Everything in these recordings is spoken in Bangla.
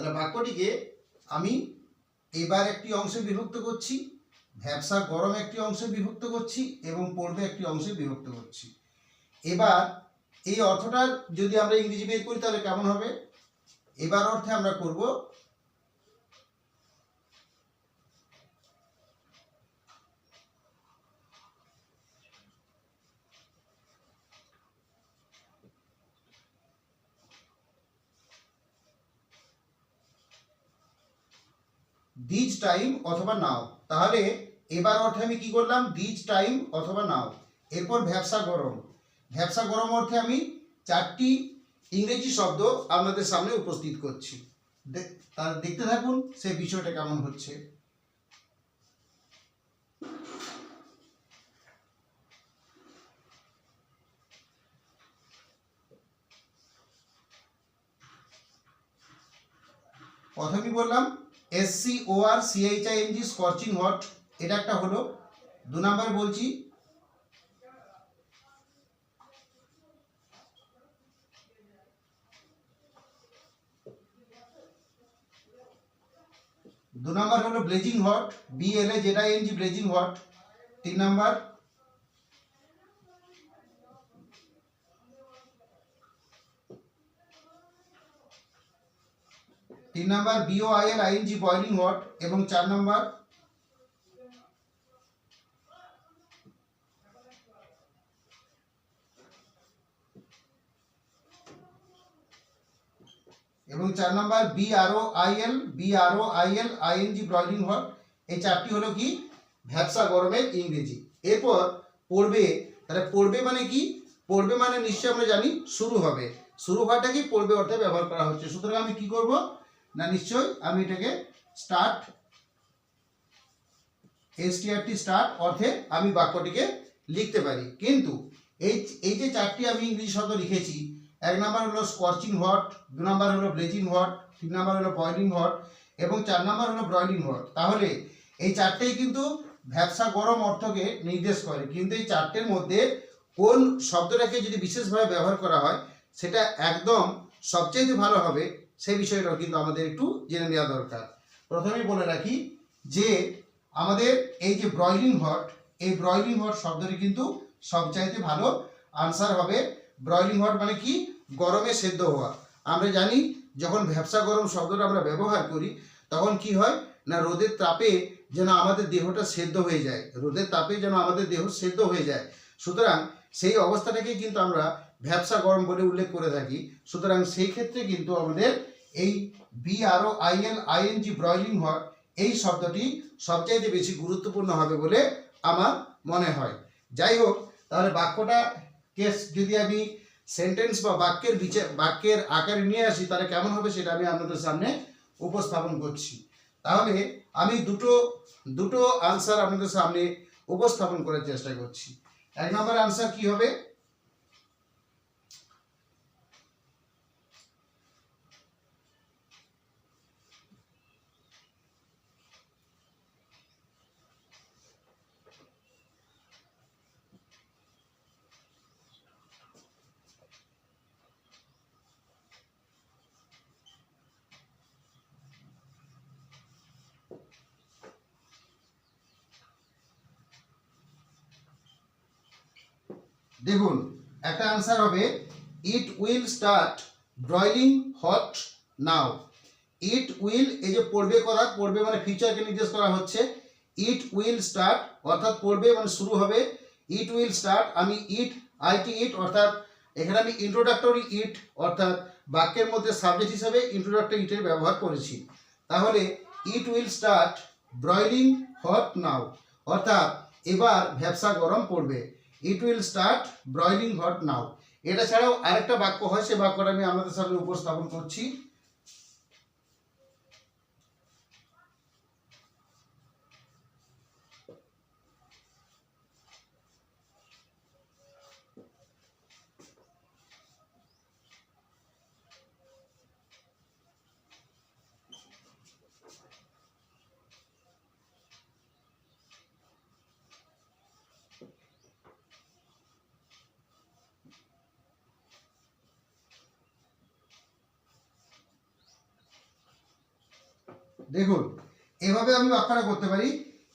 তাহলে বাক্যটিকে আমি এবার একটি অংশে বিভক্ত করছি, ভ্যাবসা গরম একটি অংশে বিভক্ত করছি এবং পড়বে একটি অংশে বিভক্ত করছি। এবার এই অর্থটা যদি আমরা ইংরেজি বের করি তাহলে কেমন হবে? এবার অর্থে আমরা করব দিজ টাইম অথবা নাও তাহলে এবার অর্থে আমি কি করলাম? দিজ টাইম অথবা নাও এরপর ভ্যাবসা গরম। ভ্যাবসা গরম অর্থে আমি চারটি ইংরেজি শব্দ আপনাদের সামনে উপস্থিত করছি। তাহলে দেখতে থাকুন সেই বিষয়টা কেমন হচ্ছে। প্রথমেই বললাম S C O R C H I N G scorching hot এটা একটা হলো। দু নাম্বার বলছি, দু নাম্বার হলো blazing hot B L A যেটা এন জি ব্লেজিং হট। তিন নাম্বার তিন number B O I L I N G boiling hot এবং চার নাম্বার এবং চার number B R O I L B R O I L I N G broiling hot এই চারটি হলো কি? ভ্যাবসা গরমের ইংরেজি। এরপর পড়বে, তাহলে পড়বে মানে কি? পড়বে মানে নিশ্চয়ই আমরা জানি শুরু হবে। শুরু হওয়াটা কি? পড়বে অর্থে ব্যবহার করা হচ্ছে। সুতরাং আমি কি করব? না, নিশ্চয়ই আমি এটাকে স্টার্ট এসটিআরটি স্টার্ট অর্থে আমি বাক্যটিকে লিখতে পারি। কিন্তু এই এই যে চারটি আমি ইংরেজি শব্দ লিখেছি, এক নাম্বার হলো স্কর্চিং হট দু নাম্বার হলো ব্লেজিং হট তিন নাম্বার হলো বয়লিং হট এবং চার নাম্বার হলো ব্রয়লিং হট তাহলে এই চারটেই কিন্তু ভ্যাবসা গরম অর্থকে নির্দেশ করে। কিন্তু এই চারটের মধ্যে কোন শব্দটাকে যদি বিশেষভাবে ব্যবহার করা হয়, সেটা একদম সবচেয়ে ভালো হবে সেই বিষয়টাও কিন্তু আমাদের একটু জেনে নেওয়া দরকার। প্রথমেই বলে রাখি যে আমাদের এই যে ব্রয়লিং হট, এই ব্রয়লিং হট শব্দটি কিন্তু সবচাইতে ভালো আনসার হবে। ব্রয়লিং হট মানে কি? গরমে সেদ্ধ হওয়া। আমরা জানি যখন ভ্যাবসা গরম শব্দটা আমরা ব্যবহার করি, তখন কি হয়? না, রোদের তাপে যেন আমাদের দেহটা সেদ্ধ হয়ে যায়। রোদের তাপে যেন আমাদের দেহ সেদ্ধ হয়ে যায়। সুতরাং সেই অবস্থাটাকেই কিন্তু আমরা ভ্যাবসা গরম বলে উল্লেখ করে থাকি। সুতরাং সেই ক্ষেত্রে কিন্তু আমাদের এই B R O I L I N G broiling hot এই শব্দটি সবচাইতে বেশি গুরুত্বপূর্ণ হবে বলে আমার মনে হয়। যাই হোক, তাহলে বাক্যটা কেস যদি আমি সেন্টেন্স বা বাক্যের বিচার, বাক্যের আকারে নিয়ে আসি, তাহলে কেমন হবে সেটা আমি আপনাদের সামনে উপস্থাপন করছি। তাহলে আমি দুটো দুটো আনসার আপনাদের সামনে উপস্থাপন করার চেষ্টা করছি। এক নম্বর আনসার কি হবে? দেখুন, একটা আনসার হবে it will start broiling hot now it will এই যে পড়বে করা, পড়বে মানে ফিউচারকে নির্দেশ করা হচ্ছে ইট উইল স্টার্ট অর্থাৎ পড়বে মানে শুরু হবে ইট উইল স্টার্ট আমি ইট আইটি ইট অর্থাৎ এখানে আমি ইন্ট্রোডাক্টরি ইট অর্থাৎ বাক্যের মধ্যে সাবজেক্ট হিসাবে ইন্ট্রোডাক্টরি ইটের ব্যবহার করেছি। তাহলে it will start broiling hot now অর্থাৎ এবার ভ্যাবসা গরম পড়বে। It will start broiling hot now এটা ছাড়াও আরেকটা বাক্য হয়, সে বাক্যটা আমি আপনাদের সামনে উপস্থাপন করছি। দেখুন, এভাবে আমি বাক্যটা করতে পারি।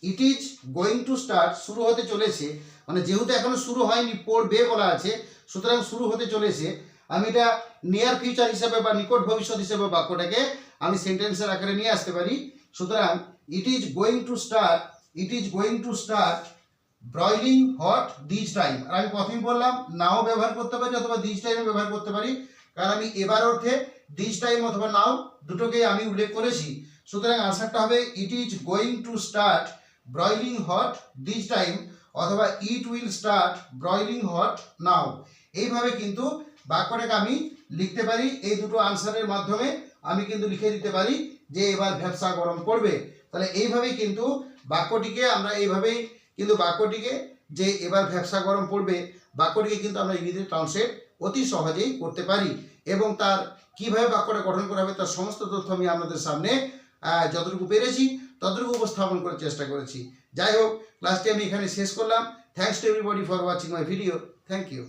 It is going to start শুরু হতে চলেছে মানে যেহেতু এখনও শুরু হয়নি পড়বে বলা আছে, সুতরাং শুরু হতে চলেছে, আমি এটা নিয়ার ফিউচার হিসেবে বা নিকট ভবিষ্যৎ হিসেবে বাক্যটাকে আমি সেন্টেন্সের আকারে নিয়ে আসতে পারি। সুতরাং it is going to start it is going to start broiling hot this time আর আমি প্রথমেই বললাম নাও ব্যবহার করতে পারি অথবা দিস টাইমে ব্যবহার করতে পারি। কারণ আমি এবার অর্থে দিস টাইম অথবা নাও দুটোকেই আমি উল্লেখ করেছি। সুতরাং আনসারটা হবে it is going to start broiling hot this time অথবা it will start broiling hot now এইভাবে কিন্তু বাক্যটাকে আমি লিখতে পারি, এই দুটো আনসারের মাধ্যমে আমি কিন্তু লিখে দিতে পারি যে এবার ভ্যাবসা গরম পড়বে তাহলে এইভাবেই কিন্তু বাক্যটিকে আমরা এইভাবেই কিন্তু বাক্যটিকে যে এবার ভ্যাবসা গরম পড়বে, বাক্যটিকে কিন্তু আমরা ইংরেজিতে ট্রান্সলেট অতি সহজেই করতে পারি। এবং তার কীভাবে বাক্যটা গঠন করা হবে, তার সমস্ত তথ্য আমি আপনাদের সামনে যতটুকু পেরেছি, ততটুকু উপস্থাপন করার চেষ্টা করেছি। যাই হোক ক্লাসটি আমি এখানে শেষ করলাম। Thanks to everybody for watching my video thank you